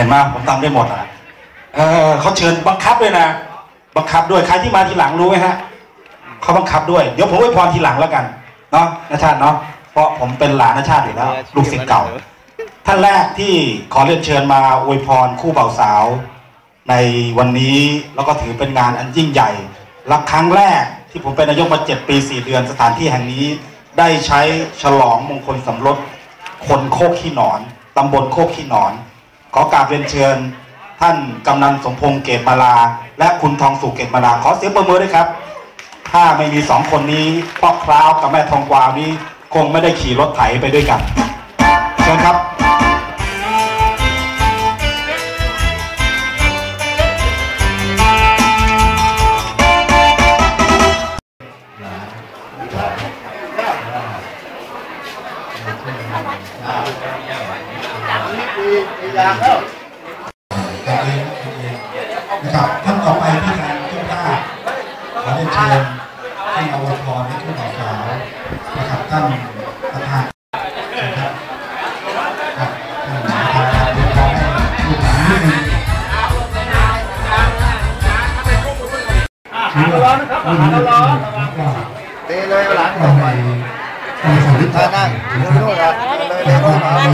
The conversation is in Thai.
ห็นไหมผมทำได้หมดอะเออเขาเชิญบังคับด้วยนะ บังคับด้วยใครที่มาทีหลังรู้ไหมฮะเขาบังคับด้วย เดี๋ยวผมไว้พรทีหลังแล้วกันเนาะนาชาติเนาะเพราะผมเป็นหลานนาชาติอยู่แล้วลูกศิษย์เก่า ท่านแรกที่ขอเรียนเชิญมาอวยพรคู่บ่าวสาว ในวันนี้แล้วก็ถือเป็นงานอันยิ่งใหญ่และครั้งแรกที่ผมเป็นนายกมาเจ็ดปีสี่เดือนสถานที่แห่งนี้ ได้ใช้ฉลองมงคลสมรสคนโคกขี้หนอนตำบลโคกขี้หนอน ขอกราบเรียนเชิญ ท่านกำนันสมพงษ์เกตมาลา และคุณทองสุเกตมาลา ขอเสียงประมือด้วยครับ ถ้าไม่มีสองคนนี้พ่อคราวกับแม่ทองกวาวนี้ คงไม่ได้ขี่รถไถไปด้วยกันเชิญครับ นะครับท่านต่อไปที่ทางเจ้าภาพขอเรียนเชิญท่านอวพรให้ผู้บ่าวสาวนะครับท่านประธานนะครับครับท่านประธานการเรียนร้องให้ลูกหลานนิดนึงคือว่ารุ่นนี้แล้วก็ตีเลยหลังก็ในในสมฤทธิ์ท่านั่งนะค รับเลยเลยเลย